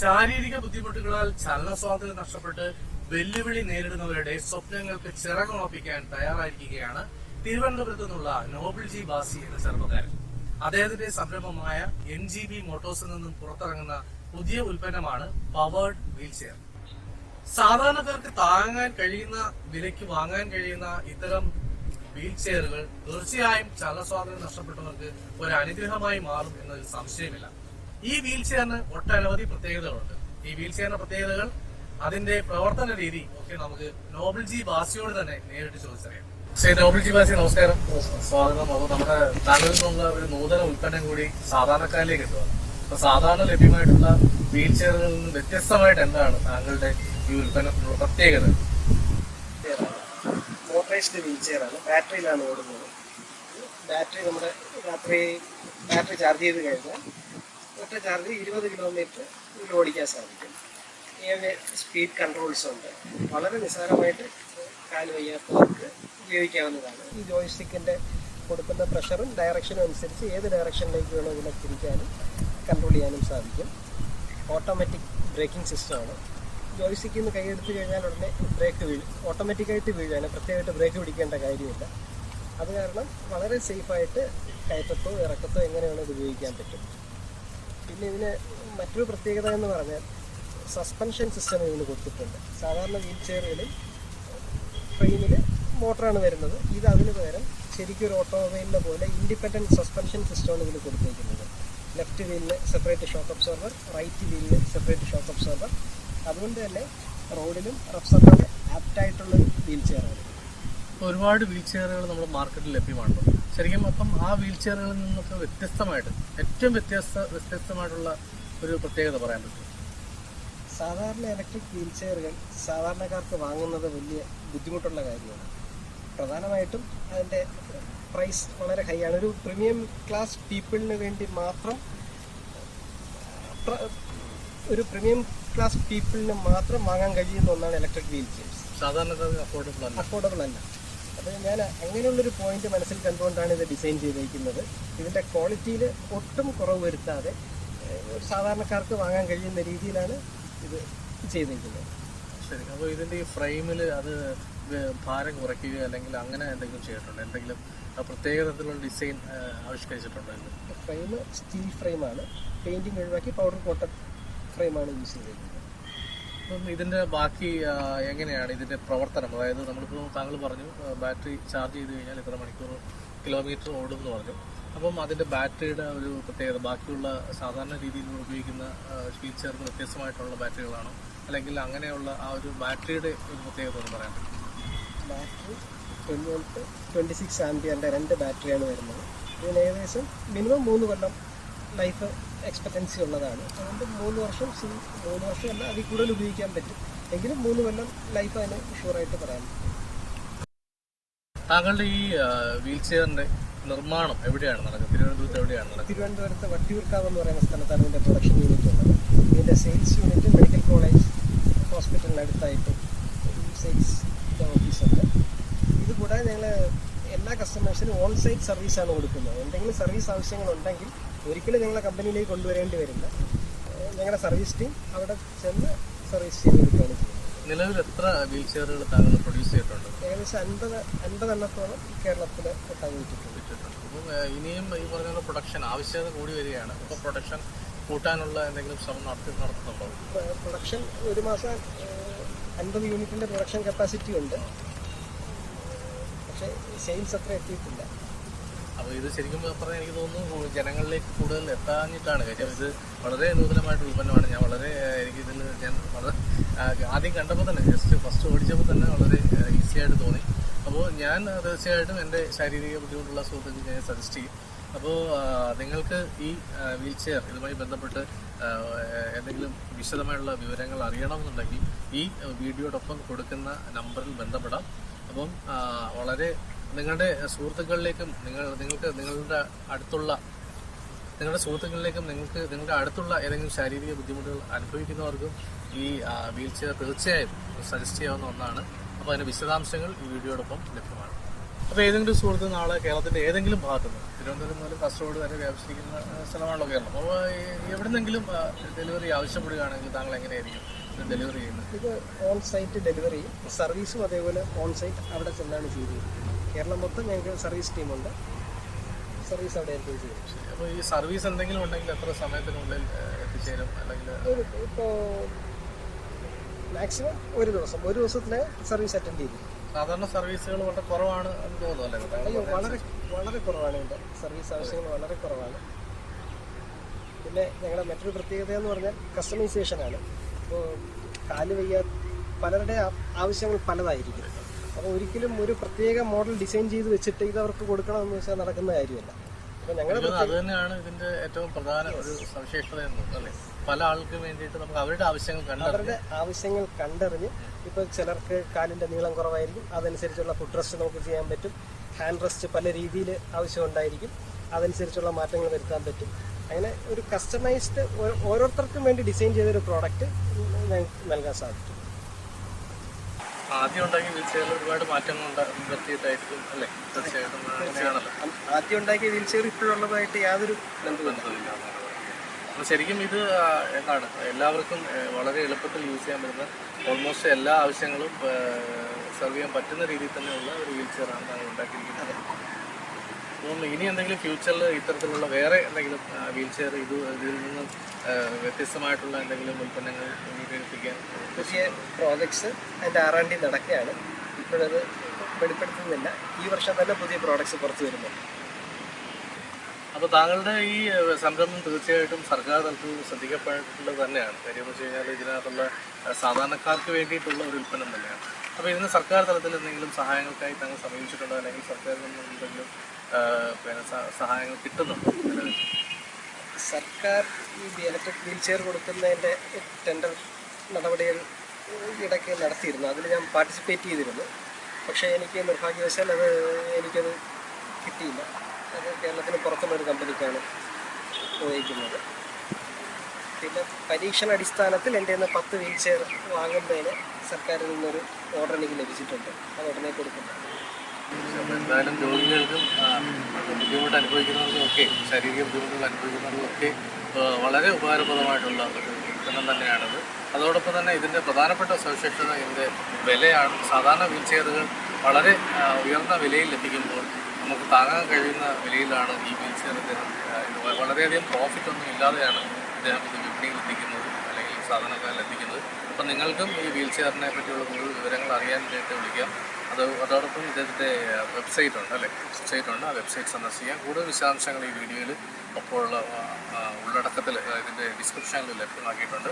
ശാരീരിക ബുദ്ധിമുട്ടുകളാൽ ചലന സ്വാതന്ത്ര്യം നഷ്ടപ്പെട്ട് വെല്ലുവിളി നേരിടുന്നവരുടെ സ്വപ്നങ്ങൾക്ക് ചിറകുറപ്പിക്കാൻ തയ്യാറായിരിക്കുകയാണ് തിരുവനന്തപുരത്തു നിന്നുള്ള നോബിൾജി ബാസി എന്ന ചെറുപ്പക്കാരൻ. അദ്ദേഹത്തിന്റെ സംരംഭമായ എൻ ജി ബി മോട്ടോഴ്സിൽ നിന്നും പുറത്തിറങ്ങുന്ന പുതിയ ഉൽപ്പന്നമാണ് പവേർഡ് വീൽചെയർ. സാധാരണക്കാർക്ക് താങ്ങാൻ കഴിയുന്ന വിലയ്ക്ക് വാങ്ങാൻ കഴിയുന്ന ഇത്തരം വീൽചെയറുകൾ തീർച്ചയായും ചലന സ്വാതന്ത്ര്യം നഷ്ടപ്പെട്ടവർക്ക് ഒരു അനുഗ്രഹമായി മാറും എന്നതിൽ സംശയമില്ല. ഈ വീൽ ചെയറിന് ഒട്ടനവധി പ്രത്യേകതകളുണ്ട്. ഈ വീൽ ചെയറിന്റെ പ്രത്യേകതകൾ അതിന്റെ പ്രവർത്തന രീതി ഒക്കെ നമുക്ക് നോബിൾ ജി ബാസിയോട് തന്നെ നേരിട്ട് ചോദിച്ചറിയാം. ശ്രീ നോബിൾ ജി ബാസി നമസ്കാരം. സ്വാഗതം. അപ്പോൾ നമ്മുടെ താങ്കളിൽ നിന്നുള്ള ഒരു നൂതന ഉൽപ്പന്നം കൂടി സാധാരണക്കാരിലേക്ക് എത്തുക അപ്പൊ സാധാരണ ലഭ്യമായിട്ടുള്ള വീൽ ചെയറുകളിൽ നിന്ന് വ്യത്യസ്തമായിട്ട് എന്താണ് താങ്കളുടെ ഈ ഉൽപ്പന്നത്തിനുള്ള പ്രത്യേകത? മോട്ടറൈസ്ഡ് വീൽ ചെയറാണ് ബാറ്ററിയിലാണ് ഓടുന്നത്. ബാറ്ററി നമ്മുടെ രാത്രി ബാറ്ററി ചാർജ് ചെയ്ത് കഴിഞ്ഞാൽ ഒറ്റ ചാർജ് ഇരുപത് കിലോമീറ്റർ ഓടിക്കാൻ സാധിക്കും. ഏഴ് സ്പീഡ് കൺട്രോൾസ് ഉണ്ട്. വളരെ നിസ്സാരമായിട്ട് കാൽ വയ്യാത്തവർക്ക് ഉപയോഗിക്കാവുന്നതാണ്. ഈ ജോയിസ്റ്റിക്കിന്റെ കൊടുക്കുന്ന പ്രഷറും ഡയറക്ഷനും അനുസരിച്ച് ഏത് ഡയറക്ഷനിലേക്ക് വേണോ ഇതിനെ തിരിക്കാനും കൺട്രോൾ ചെയ്യാനും സാധിക്കും. ഓട്ടോമാറ്റിക് ബ്രേക്കിംഗ് സിസ്റ്റമാണ് ജോയിസ്റ്റിക്കിൽ നിന്ന് കൈയെടുത്ത് കഴിഞ്ഞാൽ ഉടനെ ബ്രേക്ക് വീഴും. ഓട്ടോമാറ്റിക്കായിട്ട് വീഴാണ് പ്രത്യേകമായിട്ട് ബ്രേക്ക് പിടിക്കേണ്ട കാര്യമില്ല. അത് കാരണം വളരെ സേഫായിട്ട് കയറ്റത്തോ ഇറക്കത്തോ എങ്ങനെയാണ് ഇത് ഉപയോഗിക്കാൻ പറ്റും. പിന്നെ ഇതിന് മറ്റൊരു പ്രത്യേകത എന്ന് പറഞ്ഞാൽ സസ്പെൻഷൻ സിസ്റ്റം ഇതിന് കൊടുത്തിട്ടുണ്ട്. സാധാരണ വീൽ ചെയറുകളിൽ ഫ്രെയിമിൽ മോട്ടറാണ് വരുന്നത്. ഇത് അതിന് പകരം ശരിക്കും ഒരു ഓട്ടോമൊബൈലിനെ പോലെ ഇൻഡിപെൻഡന്റ് സസ്പെൻഷൻ സിസ്റ്റമാണ് ഇതിൽ കൊടുത്തിരിക്കുന്നത് ലെഫ്റ്റ് വീലിന് സെപ്പറേറ്റ് ഷോക്ക് അബ്സോർവർ റൈറ്റ് വീലിന് സെപ്പറേറ്റ് ഷോക്ക് അബ്സോർവർ അതുകൊണ്ട് തന്നെ റോഡിലും റഫ്സറിലും ആപ്റ്റായിട്ടുള്ളൊരു വീൽ ചെയറാണ് ഒരുപാട് വീൽ ചെയറുകൾ നമ്മുടെ മാർക്കറ്റിൽ ലഭ്യമാണല്ലോ. ശരിക്കും അപ്പം ആ വീൽ ചെയറുകളിൽ നിന്നൊക്കെ വ്യത്യസ്തമായിട്ട് ഏറ്റവും വ്യത്യസ്ത വ്യത്യസ്തമായിട്ടുള്ള ഒരു പ്രത്യേകത പറയാൻ പറ്റും സാധാരണ ഇലക്ട്രിക് വീൽ ചെയറുകൾ സാധാരണക്കാർക്ക് വാങ്ങുന്നത് വലിയ ബുദ്ധിമുട്ടുള്ള കാര്യമാണ്. പ്രധാനമായിട്ടും അതിന്റെ പ്രൈസ് വളരെ ഹൈ ആണ്. ഒരു പ്രീമിയം ക്ലാസ് പീപ്പിളിന് വേണ്ടി മാത്രം ഒരു പ്രീമിയം ക്ലാസ് പീപ്പിളിന് മാത്രം വാങ്ങാൻ കഴിയുന്ന ഒന്നാണ് ഇലക്ട്രിക് വീൽ ചെയർസ് സാധാരണ അഫോർഡബിൾ അല്ല. അഫോർഡബിൾ അല്ല. അപ്പോൾ ഞാൻ അങ്ങനെയുള്ളൊരു പോയിന്റ് മനസ്സിൽ കണ്ടുകൊണ്ടാണ് ഇത് ഡിസൈൻ ചെയ്തിരിക്കുന്നത്. ഇതിന്റെ ക്വാളിറ്റിയിൽ ഒട്ടും കുറവ് വരുത്താതെ സാധാരണക്കാർക്ക് വാങ്ങാൻ കഴിയുന്ന രീതിയിലാണ് ഇത് ചെയ്തിരിക്കുന്നത്. ശരി. അപ്പോൾ ഇതിന്റെ ഈ ഫ്രെയിമിൽ അത് ഭാരം കുറയ്ക്കുക അല്ലെങ്കിൽ അങ്ങനെ എന്തെങ്കിലും ചെയ്തിട്ടുണ്ടോ? എന്തെങ്കിലും ആ പ്രത്യേക തരത്തിലുള്ള ഡിസൈൻ ആവിഷ്കരിച്ചിട്ടുണ്ടോ ഫ്രെയിം സ്റ്റീൽ ഫ്രെയിമാണ് പെയിന്റിങ് ഒഴിവാക്കി പൗഡർ കോട്ടൺ ഫ്രെയിമാണ് യൂസ് ചെയ്തിരിക്കുന്നത്. ഇതിന്റെ ബാക്കി എങ്ങനെയാണ് ഇതിന്റെ പ്രവർത്തനം? അതായത് നമ്മളിപ്പോൾ താങ്കൾ പറഞ്ഞു ബാറ്ററി ചാർജ് ചെയ്ത് കഴിഞ്ഞാൽ ഇത്ര മണിക്കൂർ കിലോമീറ്റർ ഓടും എന്ന് പറഞ്ഞു. അപ്പം അതിന്റെ ബാറ്ററിയുടെ ഒരു പ്രത്യേകത ബാക്കിയുള്ള സാധാരണ രീതിയിൽ ഉപയോഗിക്കുന്ന വീൽ വ്യത്യസ്തമായിട്ടുള്ള ബാറ്ററികളാണോ? അല്ലെങ്കിൽ അങ്ങനെയുള്ള ആ ഒരു ബാറ്ററിയുടെ ഒരു പ്രത്യേകത എന്ന് പറയാൻ battery twenty volt twenty six ആംബിയറിന്റെ രണ്ട് ബാറ്ററിയാണ് വരുന്നത്. ഇതിന് ഏകദേശം മിനിമം മൂന്ന് കൊല്ലം ലൈഫ് എക്സ്പെക്റ്റൻസി ഉള്ളതാണ്. അതുകൊണ്ട് മൂന്ന് വർഷം സി- മൂന്ന് വർഷം അല്ല അതിൽ കൂടുതൽ ഉപയോഗിക്കാൻ പറ്റും. എങ്കിലും മൂന്ന് കൊല്ലം ലൈഫ് അതിന് ഷുവറായിട്ട് പറയാൻ പറ്റും താങ്കളുടെ ഈ വീൽ ചെയറിന്റെ നിർമ്മാണം എവിടെയാണ് നടക്കുന്നത്? തിരുവനന്തപുരത്ത് എവിടെയാണ് നടക്കുന്നത്? തിരുവനന്തപുരത്ത് വട്ടിയൂർക്കാവ് എന്ന് പറയുന്ന സ്ഥലത്താണ് ഇതിന്റെ പ്രൊഡക്ഷൻ യൂണിറ്റ് ഉള്ളത്. ഇതിന്റെ സെയിൽസ് യൂണിറ്റ് മെഡിക്കൽ കോളേജ് ഹോസ്പിറ്റലിനടുത്തായിട്ട് ഒരു സെയിൽസ് ഓഫീസുണ്ട് ഇത് കൂടാതെ ഞങ്ങൾ എല്ലാ കസ്റ്റമേഴ്സിനും ഓൺ സൈറ്റ് സർവീസാണ് കൊടുക്കുന്നത്. എന്തെങ്കിലും സർവീസ് ആവശ്യങ്ങളുണ്ടെങ്കിൽ ഒരിക്കലും ഞങ്ങളെ കമ്പനിയിലേക്ക് കൊണ്ടുവരേണ്ടി വരില്ല. ഞങ്ങളുടെ സർവീസ് ടീം അവിടെ ചെന്ന് സർവീസ് ചെയ്ത് കൊടുക്കുകയാണ് ചെയ്യുന്നത്. നിലവിൽ എത്ര വീൽ ചെയറുകൾ താങ്കൾ പ്രൊഡ്യൂസ് ചെയ്തിട്ടുണ്ട്? ഏകദേശം അൻപത് അൻപത് എണ്ണത്തോളം കേരളത്തിൽ അപ്പം ഇനിയും ഈ പറഞ്ഞ പ്രൊഡക്ഷൻ ആവശ്യകത കൂടി വരികയാണ്. അപ്പോൾ പ്രൊഡക്ഷൻ കൂട്ടാനുള്ള എന്തെങ്കിലും ശ്രമം നടത്തി നടത്തുന്നുണ്ടോ? പ്രൊഡക്ഷൻ ഒരു മാസം അൻപത് യൂണിറ്റിന്റെ പ്രൊഡക്ഷൻ കപ്പാസിറ്റി ഉണ്ട്. പക്ഷേ സെയിൽസ് അത്ര എത്തിയിട്ടില്ല. അപ്പോൾ ഇത് ശരിക്കും പറഞ്ഞാൽ എനിക്ക് തോന്നുന്നു ജനങ്ങളിലേക്ക് കൂടുതൽ എത്താഞ്ഞിട്ടാണ്. കാര്യം ഇത് വളരെ നൂതനമായിട്ടുള്ള ഉൽപ്പന്നമാണ് ഞാൻ വളരെ എനിക്ക് ഇതിൽ ഞാൻ വളരെ ആദ്യം കണ്ടപ്പോൾ തന്നെ ജസ്റ്റ് ഫസ്റ്റ് ഓടിച്ചപ്പോൾ തന്നെ വളരെ ഈസി ആയിട്ട് തോന്നി. അപ്പോൾ ഞാൻ തീർച്ചയായിട്ടും എന്റെ ശാരീരിക ബുദ്ധിമുട്ടുള്ള സുഹൃത്തുക്കൾ ഞാൻ സജസ്റ്റ് ചെയ്യും. അപ്പോൾ നിങ്ങൾക്ക് ഈ വീൽ ചെയർ ഇതുമായി ബന്ധപ്പെട്ട് എന്തെങ്കിലും വിശദമായുള്ള വിവരങ്ങൾ അറിയണമെന്നുണ്ടെങ്കിൽ ഈ വീഡിയോടൊപ്പം കൊടുക്കുന്ന നമ്പറിൽ ബന്ധപ്പെടാം. അപ്പം വളരെ നിങ്ങളുടെ സുഹൃത്തുക്കളിലേക്കും നിങ്ങൾ നിങ്ങൾക്ക് നിങ്ങളുടെ അടുത്തുള്ള നിങ്ങളുടെ സുഹൃത്തുക്കളിലേക്കും നിങ്ങൾക്ക് നിങ്ങളുടെ അടുത്തുള്ള ഏതെങ്കിലും ശാരീരിക ബുദ്ധിമുട്ടുകൾ അനുഭവിക്കുന്നവർക്കും ഈ വീൽ ചെയർ തീർച്ചയായും സജസ്റ്റ് ചെയ്യാവുന്ന ഒന്നാണ്. അപ്പോൾ അതിന്റെ വിശദാംശങ്ങൾ ഈ വീഡിയോടൊപ്പം ലഭ്യമാണ്. അപ്പോൾ ഏതെങ്കിലും സുഹൃത്ത് നാളെ കേരളത്തിന്റെ ഏതെങ്കിലും ഭാഗത്ത് നിന്ന് തിരുവനന്തപുരം മുതൽ കാസർഗോഡ് വരെ വ്യാപിച്ചിരിക്കുന്ന സ്ഥലമാണല്ലോ കേരളം. അപ്പോൾ എവിടെന്നെങ്കിലും ഡെലിവറി ആവശ്യപ്പെടുകയാണെങ്കിൽ താങ്കൾ എങ്ങനെയായിരിക്കും ഡെലിവറി ചെയ്യുന്നത്? ഇത് ഓൺ സൈറ്റ് ഡെലിവറി സർവീസും അതേപോലെ ഓൺ സൈറ്റ് അവിടെ ചെന്നാണ് ചെയ്യുന്നത് കേരളം മൊത്തം ഞങ്ങൾക്ക് സർവീസ് ടീമുണ്ട് സർവീസ് അവിടെ ആയിരിക്കും ചെയ്യും അപ്പോൾ ഈ സർവീസ് എന്തെങ്കിലും ഉണ്ടെങ്കിൽ എത്ര സമയത്തിനുള്ളിൽ എത്തിച്ചേരും? അല്ലെങ്കിൽ ഒരു ഇപ്പോൾ മാക്സിമം ഒരു ദിവസം. ഒരു ദിവസത്തിലെ സർവീസ് അറ്റൻഡ് ചെയ്തു സാധാരണ സർവീസുകൾ വളരെ കുറവാണ് എന്ന് തോന്നുന്നു അല്ലേ? അയ്യോ വളരെ വളരെ കുറവാണ് ഇതിന്റെ സർവീസ് ആവശ്യങ്ങൾ വളരെ കുറവാണ്. പിന്നെ ഞങ്ങളുടെ മറ്റൊരു പ്രത്യേകത എന്ന് പറഞ്ഞാൽ കസ്റ്റമൈസേഷനാണ് ഇപ്പോൾ കാൽ വയ്യാ പലരുടെ ആവശ്യങ്ങൾ പലതായിരിക്കും. അപ്പോൾ ഒരിക്കലും ഒരു പ്രത്യേക മോഡൽ ഡിസൈൻ ചെയ്ത് വെച്ചിട്ട് ഇത് അവർക്ക് കൊടുക്കണമെന്ന് വെച്ചാൽ നടക്കുന്ന കാര്യമല്ല. അപ്പോൾ ഞങ്ങളുടെ അത് തന്നെയാണ് ഇതിന്റെ ഏറ്റവും പ്രധാന ഒരു സവിശേഷത എന്ന് പല ആൾക്ക് വേണ്ടിയിട്ട് നമുക്ക് അവരുടെ ആവശ്യങ്ങൾ കണ്ടറിഞ്ഞ് അവരുടെ ആവശ്യങ്ങൾ കണ്ടറിഞ്ഞ് ഇപ്പോൾ ചിലർക്ക് കാലിന്റെ നീളം കുറവായിരിക്കും അതനുസരിച്ചുള്ള ഫുഡ് റെസ്റ്റ് നമുക്ക് ചെയ്യാൻ പറ്റും ഹാൻഡ് റെസ്റ്റ് പല രീതിയിൽ ആവശ്യം ഉണ്ടായിരിക്കും അതനുസരിച്ചുള്ള മാറ്റങ്ങൾ വരുത്താൻ പറ്റും. അങ്ങനെ ഒരു കസ്റ്റമൈസ്ഡ് ഓരോരുത്തർക്കും വേണ്ടി ഡിസൈൻ ചെയ്തൊരു പ്രോഡക്റ്റ് ഞങ്ങൾക്ക് നൽകാൻ സാധിക്കും. ആദ്യം ഉണ്ടാക്കിയ വീൽചെയറിൽ ഒരുപാട് മാറ്റങ്ങൾ വരുത്തിയിട്ടായിരിക്കും അല്ലേ? തീർച്ചയായിട്ടും അങ്ങനെയാണല്ലോ. ആദ്യം ഉണ്ടാക്കിയ വീൽചെയർ ഇപ്പോഴുള്ളതായിട്ട് യാതൊരു അപ്പൊ ബന്ധമില്ല അപ്പോൾ ശരിക്കും ഇത് എന്താണ്? എല്ലാവർക്കും വളരെ എളുപ്പത്തിൽ യൂസ് ചെയ്യാൻ പറ്റുന്ന ഓൾമോസ്റ്റ് എല്ലാ ആവശ്യങ്ങളും സെർവ് ചെയ്യാൻ പറ്റുന്ന രീതിയിൽ തന്നെയുള്ള ഒരു വീൽ ചെയറാണ് താങ്കൾ ഉണ്ടാക്കിയിരിക്കുന്നത്. അപ്പം ഇനി എന്തെങ്കിലും ഫ്യൂച്ചറിൽ ഇത്തരത്തിലുള്ള വേറെ എന്തെങ്കിലും വീൽ ചെയർ ഇത് ഇതിൽ നിന്നും വ്യത്യസ്തമായിട്ടുള്ള എന്തെങ്കിലും ഉൽപ്പന്നങ്ങൾ വികസിപ്പിക്കാൻ പുതിയ പ്രോജക്ട്സ് അതിന്റെ ആറാം ഡി നടക്കുകയാണ്. ഇപ്പോഴത് വെളിപ്പെടുത്തുന്നില്ല. ഈ വർഷം തന്നെ പുതിയ പ്രോഡക്ട്സ് പുറത്തു വരുന്നുണ്ട്. അപ്പോൾ താങ്കളുടെ ഈ സംരംഭം തീർച്ചയായിട്ടും സർക്കാർ തലത്തിൽ ശ്രദ്ധിക്കപ്പെട്ടിട്ടുള്ളത് തന്നെയാണ്. കാര്യം വെച്ച് കഴിഞ്ഞാൽ ഇതിനകത്തുള്ള സാധാരണക്കാർക്ക് വേണ്ടിയിട്ടുള്ള ഒരു ഉൽപ്പന്നം തന്നെയാണ്. അപ്പോൾ ഇതിന് സർക്കാർ തലത്തിൽ എന്തെങ്കിലും സഹായങ്ങൾക്കായി താങ്കൾ സമീപിച്ചിട്ടുണ്ടോ? അല്ലെങ്കിൽ സർക്കാരിൽ നിന്നും എന്തെങ്കിലും പിന്നെ സഹായങ്ങൾ കിട്ടുന്നുണ്ട്? സർക്കാർ ഈ ഇലക്ട്രിക് വീൽ ചെയർ കൊടുക്കുന്നതിന്റെ ടെൻഡർ നടപടികൾ ഇടയ്ക്ക് നടത്തിയിരുന്നു. അതിൽ ഞാൻ പാർട്ടിസിപ്പേറ്റ് ചെയ്തിരുന്നു. പക്ഷേ എനിക്ക് നിർഭാഗ്യവശാൽ അത് എനിക്കത് കിട്ടിയില്ല. അത് കേരളത്തിന് പുറത്തുള്ള ഒരു കമ്പനിക്കാണ് ഉപയോഗിക്കുന്നത്. പിന്നെ പരീക്ഷണ അടിസ്ഥാനത്തിൽ എന്റെ നിന്ന് പത്ത് വീൽ ചെയർ വാങ്ങുന്നതിന് സർക്കാരിൽ നിന്നൊരു ഓർഡർ എനിക്ക് ലഭിച്ചിട്ടുണ്ട്. അത് ഉടനെ കൊടുക്കുന്നുണ്ട്. എന്തായാലും രോഗികൾക്കും ബുദ്ധിമുട്ട് അനുഭവിക്കുന്നവർക്കും ഒക്കെ ശാരീരിക ബുദ്ധിമുട്ടുകൾ അനുഭവിക്കുന്നവർക്കും ഒക്കെ വളരെ ഉപകാരപ്രദമായിട്ടുള്ള ഒരു ഉൽപ്പന്നം തന്നെയാണത്. അതോടൊപ്പം തന്നെ ഇതിന്റെ പ്രധാനപ്പെട്ട സവിശേഷത ഇതിന്റെ വിലയാണ്. സാധാരണ വീൽ ചെയറുകൾ വളരെ ഉയർന്ന വിലയിൽ ലഭിക്കുമ്പോൾ നമുക്ക് താങ്ങാൻ കഴിയുന്ന വിലയിലാണ് ഈ വീൽ ചെയർ ഇദ്ദേഹം വളരെയധികം പ്രോഫിറ്റ് ഒന്നും ഇല്ലാതെയാണ് അദ്ദേഹം ഇത് വിപണിയിൽ എത്തിക്കുന്നത് അല്ലെങ്കിൽ സാധാരണക്കാരിൽ എത്തിക്കുന്നത്. അപ്പം നിങ്ങൾക്കും ഈ വീൽ ചെയറിനെ പറ്റിയുള്ള കൂടുതൽ വിവരങ്ങൾ അറിയാൻ വേണ്ടി വിളിക്കാം. അത് അതോടൊപ്പം ഇദ്ദേഹത്തിന്റെ വെബ്സൈറ്റ് ഉണ്ട് അല്ലേ? വെബ്സൈറ്റ് ഉണ്ട്. ആ വെബ്സൈറ്റ് സന്ദർശിക്കാം കൂടുതൽ വിശദാംശങ്ങൾ ഈ വീഡിയോയിൽ ഒപ്പമുള്ള ഉള്ളടക്കത്തിൽ ഇതിന്റെ ഡിസ്ക്രിപ്ഷനിൽ ലഭ്യമാക്കിയിട്ടുണ്ട്.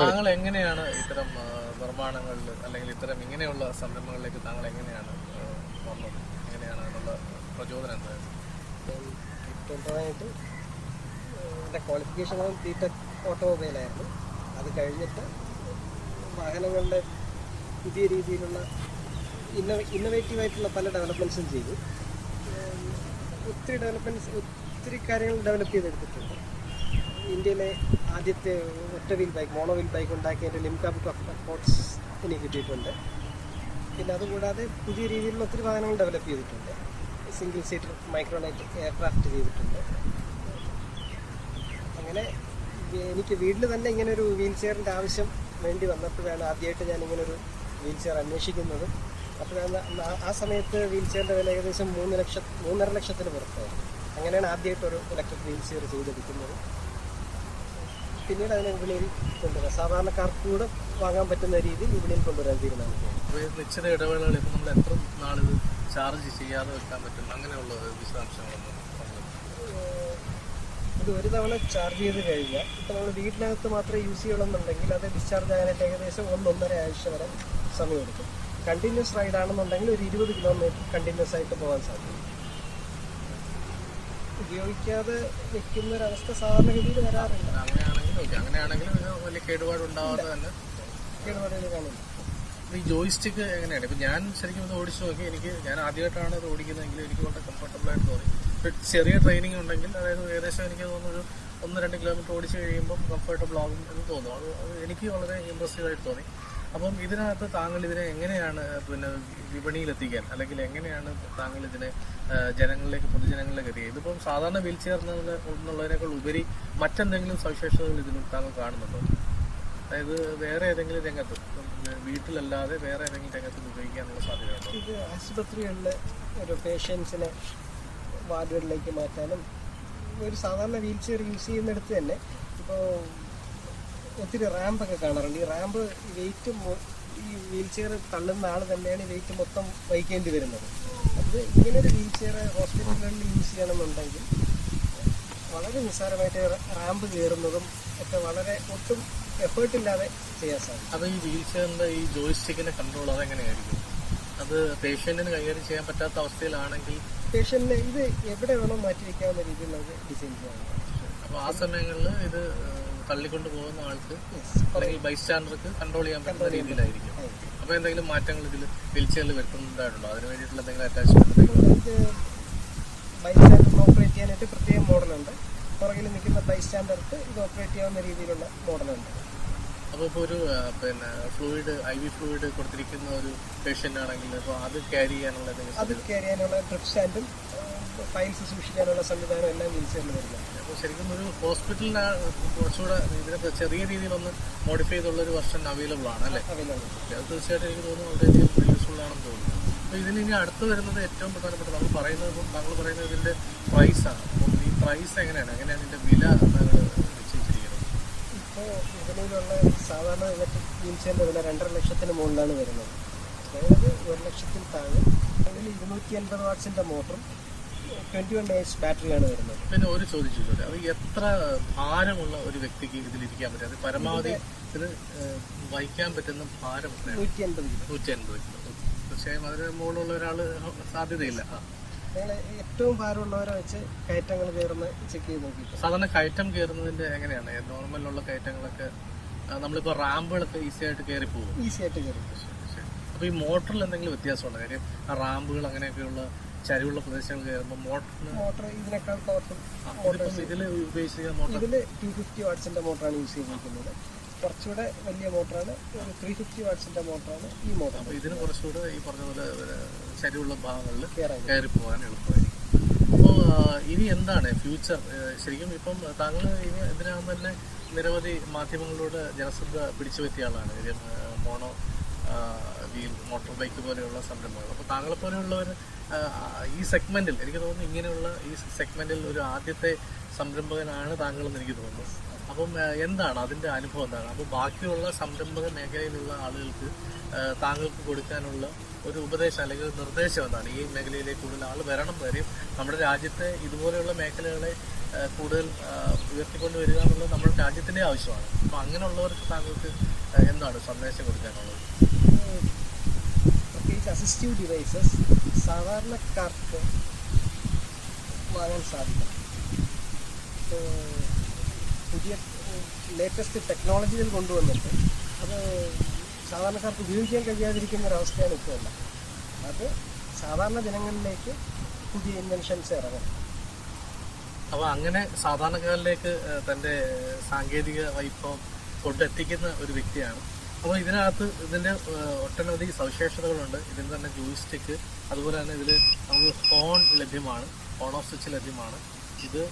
താങ്കൾ എങ്ങനെയാണ് ഇത്തരം നിർമ്മാണങ്ങളിൽ അല്ലെങ്കിൽ ഇത്തരം ഇങ്ങനെയുള്ള സംരംഭങ്ങളിലേക്ക് താങ്കൾ എങ്ങനെയാണ് വന്നത്? എങ്ങനെയാണ് അതിനുള്ള പ്രചോദനം എന്തായിരുന്നു? പ്രധാനമായിട്ട് എന്റെ ക്വാളിഫിക്കേഷൻ ബി ഓട്ടോമൊബൈലായിരുന്നു. അത് കഴിഞ്ഞിട്ട് വാഹനങ്ങളുടെ പുതിയ രീതിയിലുള്ള ഇന്നോവേറ്റീവ് ആയിട്ടുള്ള പല ഡെവലപ്മെന്റ്സും ചെയ്തു. ഒത്തിരി ഡെവലപ്മെന്റ്സ് ഒത്തിരി കാര്യങ്ങൾ ഡെവലപ്പ് ചെയ്തെടുത്തിട്ടുണ്ട്. ഇന്ത്യയിലെ ആദ്യത്തെ ഒറ്റ wheel bike mono wheel bike ഉണ്ടാക്കിയതിന്റെ Limca book of records എനിക്ക് കിട്ടിയിട്ടുണ്ട്. പിന്നെ അതുകൂടാതെ പുതിയ രീതിയിലുള്ള ഒത്തിരി വാഹനങ്ങൾ ഡെവലപ്പ് ചെയ്തിട്ടുണ്ട്. സിംഗിൾ സീറ്റർ മൈക്രോണൈറ്റ് എയർക്രാഫ്റ്റ് ചെയ്തിട്ടുണ്ട്. അങ്ങനെ എനിക്ക് വീട്ടിൽ തന്നെ ഇങ്ങനെ ഒരു വീൽ ചെയറിന്റെ ആവശ്യം വേണ്ടി വന്നപ്പോഴാണ് ആദ്യമായിട്ട് ഞാൻ ഇങ്ങനൊരു വീൽ ചെയർ അന്വേഷിക്കുന്നതും. അപ്പോഴാണ് ആ- സമയത്ത് വീൽ ചെയറിന്റെ വില ഏകദേശം മൂന്ന് ലക്ഷം മൂന്നര ലക്ഷത്തിന് പുറത്തായിരുന്നു. അങ്ങനെയാണ് ആദ്യമായിട്ട് ഒരു ഇലക്ട്രിക് വീൽ ചെയർ ചെയ്തെടുക്കുന്നത്. പിന്നീട് അതിനെ വിപണിയിൽ കൊണ്ടുവരാം. സാധാരണക്കാർക്ക് കൂടെ വാങ്ങാൻ പറ്റുന്ന രീതിയിൽ വിപണിയിൽ കൊണ്ടുവരാൻ അപ്പോൾ നിശ്ചിത ഇടവേളകളിൽ ഇപ്പം നമ്മൾ എത്ര നാളിത് ചാർജ് ചെയ്യാതെ വെക്കാൻ പറ്റും? അങ്ങനെയുള്ള വിശദാംശങ്ങളൊന്നും ഇത് ഒരു തവണ ചാർജ് ചെയ്ത് കഴിഞ്ഞാൽ ഇപ്പം നമ്മൾ വീട്ടിനകത്ത് മാത്രമേ യൂസ് ചെയ്യണമെന്നുണ്ടെങ്കിൽ അത് ഡിസ്ചാർജ് ആകാനായിട്ട് ഏകദേശം ഒന്നൊന്നര ആഴ്ച വരെ സമയമെടുക്കും. കണ്ടിന്യൂസ് റൈഡ് ആണെന്നുണ്ടെങ്കിൽ ഒരു ഇരുപത് കിലോമീറ്റർ കണ്ടിന്യൂസ് ആയിട്ട് പോകാൻ സാധിക്കും. ഉപയോഗിക്കാതെ വെക്കുന്ന ഒരവസ്ഥ സാധാരണഗതിയിൽ വരാറില്ല. അങ്ങനെയാണെങ്കിലും വലിയ കേടുപാട് തന്നെ. കേടുപാടുകൾ കാണില്ല ഈ ജോയിസ്റ്റിക്ക് എങ്ങനെയാണ്? ഇപ്പം ഞാൻ ശരിക്കും ഓടിച്ചു നോക്കി. എനിക്ക് ഞാൻ ആദ്യമായിട്ടാണ് ഇത് ഓടിക്കുന്നതെങ്കിൽ എനിക്ക് വളരെ കംഫർട്ടബിൾ ആയിട്ട് തോന്നി. ഇപ്പം ചെറിയ ട്രെയിനിങ് ഉണ്ടെങ്കിൽ അതായത് ഏകദേശം എനിക്ക് തോന്നുന്നു ഒരു ഒന്ന് രണ്ട് കിലോമീറ്റർ ഓടിച്ചു കഴിയുമ്പോൾ കംഫർട്ടബിൾ ആകും എന്ന് തോന്നുന്നു. അത് അത് എനിക്ക് വളരെ ഇമ്പ്രസീവ് ആയിട്ട് തോന്നി. അപ്പം ഇതിനകത്ത് താങ്കൾ ഇതിനെ എങ്ങനെയാണ് പിന്നെ വിപണിയിലെത്തിക്കാൻ? അല്ലെങ്കിൽ എങ്ങനെയാണ് താങ്കൾ ഇതിനെ ജനങ്ങളിലേക്ക് പൊതുജനങ്ങളിലേക്ക് എത്തിക്കുക ഇതിപ്പം സാധാരണ വീൽ ചെയർ എന്നുള്ളതിനേക്കാൾ ഉപരി മറ്റെന്തെങ്കിലും സവിശേഷതകൾ ഇതിന് താങ്കൾ കാണുന്നുണ്ടോ? അതായത് വേറെ ഏതെങ്കിലും രംഗത്ത് വീട്ടിലല്ലാതെ വേറെ ഏതെങ്കിലും രംഗത്ത് ഉപയോഗിക്കാനുള്ള സാധ്യതയുണ്ടോ? ഇത് ആശുപത്രികളിൽ ഒരു പേഷ്യൻസിനെ വാർഡുകളിലേക്ക് മാറ്റാനും ഒരു സാധാരണ വീൽ ചെയർ യൂസ് ചെയ്യുന്നിടത്ത് തന്നെ ഇപ്പോൾ ഒത്തിരി റാമ്പൊക്കെ കാണാറുണ്ട്. ഈ റാമ്പ് വെയിറ്റ് ഈ വീൽ ചെയർ തള്ളുന്ന ആൾ തന്നെയാണ് ഈ വെയിറ്റ് മൊത്തം വഹിക്കേണ്ടി വരുന്നത്. അത് ഇങ്ങനെ ഒരു വീൽ ചെയർ ഹോസ്പിറ്റലുകളിൽ യൂസ് ചെയ്യണമെന്നുണ്ടെങ്കിൽ വളരെ നിസ്സാരമായിട്ട് റാമ്പ് കയറുന്നതും ഒക്കെ വളരെ ഒട്ടും എഫേർട്ട് ഇല്ലാതെ ചെയ്യാൻ സാധിക്കും. അത് ഈ വീൽ ചെയറിന്റെ ഈ ജോയിസ്റ്റിക്കിന്റെ കൺട്രോൾ അതെങ്ങനെയായിരിക്കും? അത് പേഷ്യന്റിന് കൈകാര്യം ചെയ്യാൻ പറ്റാത്ത അവസ്ഥയിലാണെങ്കിൽ പേഷ്യന്റിനെ ഇത് എവിടെ വേണോ മാറ്റി വയ്ക്കാവുന്ന രീതിയിൽ നമുക്ക് ഡിസൈൻ ചെയ്യാം അപ്പോൾ ആ സമയങ്ങളിൽ ഇത് തള്ളിക്കൊണ്ട് പോകുന്ന ആൾക്ക്. അല്ലെങ്കിൽ ബൈസ്റ്റാൻഡർക്ക് കൺട്രോൾ ചെയ്യാൻ പറ്റുന്ന രീതിയിലായിരിക്കും. അപ്പൊ എന്തെങ്കിലും മാറ്റങ്ങൾ ഇതിൽ വീൽ ചെയറിൽ വരുത്തുന്നതായിട്ടുണ്ടോ? അതിന് വേണ്ടിയിട്ടുള്ള എന്തെങ്കിലും അറ്റാച്ച്മെന്റ് ഓപ്പറേറ്റ് ചെയ്യാനായിട്ട് പ്രത്യേക മോഡലുണ്ട് പുറകിൽ നിൽക്കുന്ന ബൈസ്റ്റാൻഡർക്ക് ഇത് ഓപ്പറേറ്റ് ചെയ്യാവുന്ന രീതിയിലുള്ള മോഡലുണ്ട് അപ്പോൾ ഇപ്പോൾ ഒരു പിന്നെ ഫ്ലൂയിഡ് ഐ വി ഫ്ലൂയിഡ് കൊടുത്തിരിക്കുന്ന ഒരു പേഷ്യന്റ് ആണെങ്കിൽ ഇപ്പോൾ അത് ക്യാരി ചെയ്യാനുള്ള അത് ക്യാരി ചെയ്യാനുള്ള ട്രിപ്പ് സ്റ്റാൻഡും ഫയൽസ് സൂക്ഷിക്കാനുള്ള സംവിധാനം എല്ലാം വീൽചെയറിൽ വരുന്നുണ്ട്. അപ്പോൾ ശരിക്കും ഒരു ഹോസ്പിറ്റലിന് കുറച്ചുകൂടെ ഇതിനകത്ത് ചെറിയ രീതിയിലൊന്ന് മോഡിഫൈ ചെയ്തുള്ള ഒരു വെർഷൻ അവൈലബിൾ ആണ് അല്ലേ? അവൈലബിൾ അത് തീർച്ചയായിട്ടും എനിക്ക് തോന്നുന്നു വളരെയധികം യൂസ്ഫുൾ ആണെന്ന് തോന്നുന്നു. അപ്പോൾ ഇതിന് ഇനി അടുത്ത് വരുന്നത് ഏറ്റവും പ്രധാനപ്പെട്ട നമ്മൾ പറയുന്നത് ഇപ്പം താങ്കൾ പറയുന്നത് ഇതിന്റെ പ്രൈസാണ് അപ്പം ഈ പ്രൈസ് എങ്ങനെയാണ്? എങ്ങനെയാണ് ഇതിന്റെ വില? താങ്കൾ ഇപ്പോൾ വിപണിയിലുള്ള സാധാരണ ഇലക്ട്രിക് വീൽചെയറിന്റെ വില രണ്ടര ലക്ഷത്തിന് മുകളിലാണ് വരുന്നത്. അതായത് ഒരു ലക്ഷത്തിൽ താഴെ. അതിൽ ഇരുന്നൂറ്റി അൻപത് വാട്ട്സിന്റെ മോട്ടറും ട്വന്റി വൺ ഡേയ്സ് ബാറ്ററിയാണ് വരുന്നത്. പിന്നെ ഒരു ചോദിച്ചു അത് എത്ര ഭാരമുള്ള ഒരു വ്യക്തിക്ക് ഇതിലിരിക്കാൻ പറ്റും? അത് പരമാവധി ഇത് വഹിക്കാൻ പറ്റുന്ന ഭാരം നൂറ്റി അൻപത് നൂറ്റി അൻപത് കിലോ. തീർച്ചയായും അതിന് മുകളിലുള്ള ഒരാൾ സാധ്യതയില്ല. ഞങ്ങൾ ഏറ്റവും ഭാരമുള്ളവരെ വെച്ച് കയറ്റങ്ങൾ കയറുന്ന ചെക്ക് ചെയ്ത് നോക്കി സാധാരണ കയറ്റം കയറുന്നതിന്റെ എങ്ങനെയാണ്? നോർമലുള്ള കയറ്റങ്ങളൊക്കെ നമ്മളിപ്പോ നമ്മളിപ്പോൾ റാമ്പുകളൊക്കെ ഈസി ആയിട്ട് കയറി പോകും. ഈസി ആയിട്ട് കയറി അപ്പോൾ ഈ മോട്ടറിൽ എന്തെങ്കിലും വ്യത്യാസമുണ്ടോ? കാര്യം ആ റാമ്പുകൾ അങ്ങനെയൊക്കെയുള്ള ചരിവുള്ള പ്രദേശങ്ങൾ കയറുമ്പോൾ മോട്ടറിന് മോട്ടർ ഇതിനേക്കാൾ പവർഫുൾ ഇതിൽ ഉപയോഗിച്ചിരിക്കുന്ന മോട്ടർ ഇതിൽ ടു ഫിഫ്റ്റി വാട്ട്സിന്റെ മോട്ടറാണ് യൂസ് ചെയ്തിരിക്കുന്നത്. കുറച്ചുകൂടെ വലിയ മോട്ടറാണ്. ഒരു ത്രീ ഫിഫ്റ്റി വാട്സിന്റെ മോട്ടറാണ് ഈ മോട്ടർ. അപ്പോൾ ഇതിന് കുറച്ചുകൂടെ ഈ പറഞ്ഞ പോലെ ശരിയുള്ള ഭാഗങ്ങളിൽ കയറാൻ കയറി പോകാൻ എളുപ്പമായിരിക്കും. അപ്പോൾ ഇനി എന്താണ് ഫ്യൂച്ചർ ശരിക്കും ഇപ്പം താങ്കൾ ഇനി ഇതിനകം തന്നെ നിരവധി മാധ്യമങ്ങളിലൂടെ ജനശ്രദ്ധ പിടിച്ചു പറ്റിയ ആളാണ് മോണോ വീൽ മോട്ടോർ ബൈക്ക് പോലെയുള്ള സംരംഭങ്ങൾ. അപ്പോൾ താങ്കളെ പോലെയുള്ളവർ ഈ സെഗ്മെന്റിൽ എനിക്ക് തോന്നുന്നു ഇങ്ങനെയുള്ള ഈ സെഗ്മെന്റിൽ ഒരു ആദ്യത്തെ സംരംഭകനാണ് താങ്കളെന്ന് എനിക്ക് തോന്നുന്നു. അപ്പം എന്താണ് അതിന്റെ അനുഭവം എന്താണ്? അപ്പോൾ ബാക്കിയുള്ള സംരംഭക മേഖലയിലുള്ള ആളുകൾക്ക് താങ്കൾക്ക് കൊടുക്കാനുള്ള ഒരു ഉപദേശം അല്ലെങ്കിൽ നിർദ്ദേശം എന്താണ്? ഈ മേഖലയിലേക്ക് കൂടുതൽ ആൾ വരണം വരെയും നമ്മുടെ രാജ്യത്തെ ഇതുപോലെയുള്ള മേഖലകളെ കൂടുതൽ ഉയർത്തിക്കൊണ്ട് വരിക എന്നുള്ളത് നമ്മുടെ രാജ്യത്തിന്റെ ആവശ്യമാണ്. അപ്പോൾ അങ്ങനെയുള്ളവർക്ക് താങ്കൾക്ക് എന്താണ് സന്ദേശം കൊടുക്കാനുള്ളത്? പ്രത്യേകിച്ച് അസിസ്റ്റീവ് ഡിവൈസസ് സാധാരണക്കാർക്ക് വാങ്ങാൻ സാധിക്കും. പുതിയ ലേറ്റസ്റ്റ് ടെക്നോളജികൾ കൊണ്ടുവന്നിട്ട് അത് സാധാരണക്കാർക്ക് ഉപയോഗിക്കാൻ കഴിയാതിരിക്കുന്ന ഒരവസ്ഥയാണ് ഇപ്പോൾ ഉള്ളത്. അത് സാധാരണ ജനങ്ങളിലേക്ക് പുതിയ ഇൻവെൻഷൻസ് ഇറങ്ങും അപ്പോൾ അങ്ങനെ സാധാരണക്കാരിലേക്ക് തന്റെ സാങ്കേതിക വൈഭവം കൊണ്ടെത്തിക്കുന്ന ഒരു വ്യക്തിയാണ്. അപ്പോൾ ഇതിനകത്ത് ഇതിന്റെ ഒട്ടനവധി സവിശേഷതകളുണ്ട്. ഇതിന് തന്നെ ജോയിസ്റ്റിക്ക് അതുപോലെ തന്നെ ഇതിൽ നമുക്ക് ഫോൺ ലഭ്യമാണ്. ഫോൺ ഓഫ് സ്വിച്ച് ലഭ്യമാണ്. ഇത്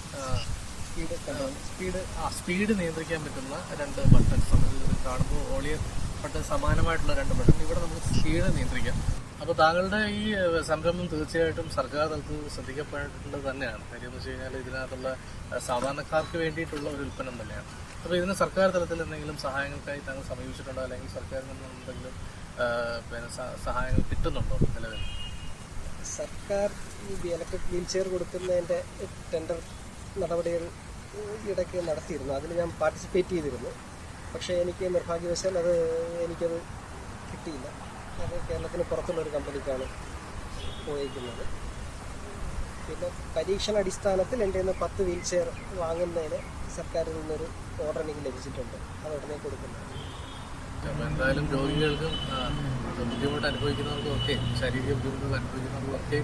സ്പീഡ് സ്പീഡ് ആ സ്പീഡ് നിയന്ത്രിക്കാൻ പറ്റുന്ന രണ്ട് ബട്ടൺസ് കാണുമ്പോൾ ഓളിയർ ബട്ടൺ സമാനമായിട്ടുള്ള രണ്ട് ബട്ടൺ. ഇവിടെ നമുക്ക് സ്പീഡ് നിയന്ത്രിക്കാം. അപ്പോൾ താങ്കളുടെ ഈ സംരംഭം തീർച്ചയായിട്ടും സർക്കാർ തലത്തിൽ ശ്രദ്ധിക്കപ്പെടേണ്ടത് തന്നെയാണ്. കാര്യം എന്ന് വെച്ച് കഴിഞ്ഞാൽ ഇതിനകത്തുള്ള സാധാരണക്കാർക്ക് വേണ്ടിയിട്ടുള്ള ഒരു ഉൽപ്പന്നം തന്നെയാണ്. അപ്പോൾ ഇതിന് സർക്കാർ തലത്തിൽ എന്തെങ്കിലും സഹായങ്ങൾക്കായി താങ്കൾ സമീപിച്ചിട്ടുണ്ടോ? അല്ലെങ്കിൽ സർക്കാരിൽ നിന്ന് എന്തെങ്കിലും പിന്നെ സഹായങ്ങൾ കിട്ടുന്നുണ്ടോ നിലവിൽ? സർക്കാർ ഈ ഇലക്ട്രിക് വീൽ ചെയർ കൊടുക്കുന്നതിന്റെ ടെൻഡർ നടപടികൾ ഇടയ്ക്ക് നടത്തിയിരുന്നു. അതിൽ ഞാൻ പാർട്ടിസിപ്പേറ്റ് ചെയ്തിരുന്നു. പക്ഷേ എനിക്ക് നിർഭാഗ്യവശാൽ അത് എനിക്കത് കിട്ടിയില്ല. അത് കേരളത്തിന് പുറത്തുള്ള ഒരു കമ്പനിക്കാണ് പോയിരിക്കുന്നത് പിന്നെ പരീക്ഷണ അടിസ്ഥാനത്തിൽ എന്റെ നിന്ന് പത്ത് വീൽ ചെയർ വാങ്ങുന്നതിന് സർക്കാരിൽ നിന്നൊരു ഓർഡർ എനിക്ക് ലഭിച്ചിട്ടുണ്ട്. അത് ഉടനെ കൊടുക്കുന്നത് അപ്പോൾ എന്തായാലും രോഗികൾക്കും ബുദ്ധിമുട്ട് അനുഭവിക്കുന്നവർക്കും ഒക്കെ ശാരീരിക ബുദ്ധിമുട്ടുകൾ അനുഭവിക്കുന്നവർക്കും ഒക്കെ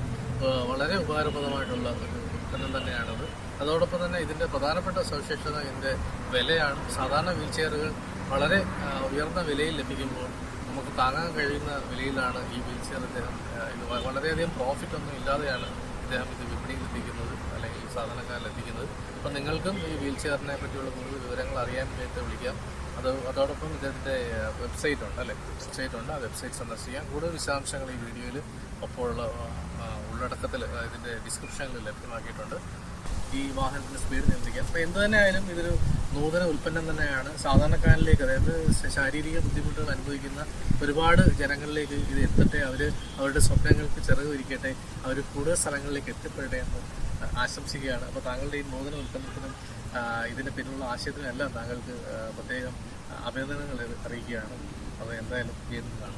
വളരെ ഉപകാരപ്രദമായിട്ടുള്ള ഒരു ഉൽപ്പന്നം തന്നെയാണത്. അതോടൊപ്പം തന്നെ ഇതിന്റെ പ്രധാനപ്പെട്ട സവിശേഷത ഇതിന്റെ വിലയാണ്. സാധാരണ വീൽ ചെയറുകൾ വളരെ ഉയർന്ന വിലയിൽ ലഭിക്കുമ്പോൾ നമുക്ക് താങ്ങാൻ കഴിയുന്ന വിലയിലാണ് ഈ വീൽ ചെയർ ഇദ്ദേഹം ഇത് വളരെയധികം പ്രോഫിറ്റ് ഒന്നും ഇല്ലാതെയാണ് ഇദ്ദേഹം ഇത് വിപണിയിൽ എത്തിക്കുന്നത് അല്ലെങ്കിൽ സാധാരണക്കാരിൽ എത്തിക്കുന്നത്. അപ്പം നിങ്ങൾക്കും ഈ വീൽ ചെയറിനെ പറ്റിയുള്ള കൂടുതൽ വിവരങ്ങൾ അറിയാൻ വേണ്ടി വിളിക്കാം. അത് അതോടൊപ്പം ഇദ്ദേഹത്തിന്റെ വെബ്സൈറ്റ് ഉണ്ട് അല്ലേ? വെബ്സൈറ്റ് ഉണ്ട്. ആ വെബ്സൈറ്റ് സന്ദർശിക്കാം. കൂടുതൽ വിശദാംശങ്ങൾ ഈ വീഡിയോയിൽ ഒപ്പമുള്ള ആ, ഉള്ളടക്കത്തിൽ ഇതിന്റെ ഡിസ്ക്രിപ്ഷനിൽ ലഭ്യമാക്കിയിട്ടുണ്ട്. ഈ വാഹനത്തിന്റെ സ്പീഡ് നിയന്ത്രിക്കാൻ. അപ്പോൾ എന്ത് തന്നെ ആയാലും ഇതൊരു നൂതന ഉൽപ്പന്നം തന്നെയാണ്. സാധാരണക്കാരിലേക്ക് അതായത് ശാരീരിക ബുദ്ധിമുട്ടുകൾ അനുഭവിക്കുന്ന ഒരുപാട് ജനങ്ങളിലേക്ക് ഇത് എത്തട്ടെ അവർ അവരുടെ സ്വപ്നങ്ങൾക്ക് ചിറക് വിരിക്കട്ടെ അവർ കൂടുതൽ സ്ഥലങ്ങളിലേക്ക് എത്തിപ്പെടട്ടെ എന്ന് ആശംസിക്കുകയാണ്. അപ്പോൾ താങ്കളുടെ ഈ നൂതന ഉൽപ്പന്നത്തിനും ഇതിന് പിന്നിലുള്ള ആശയത്തിനും എല്ലാം താങ്കൾക്ക് പ്രത്യേകം അഭിനന്ദനങ്ങൾ അറിയിക്കുകയാണ്. അത് എന്തായാലും ചെയ്യുന്നതാണ്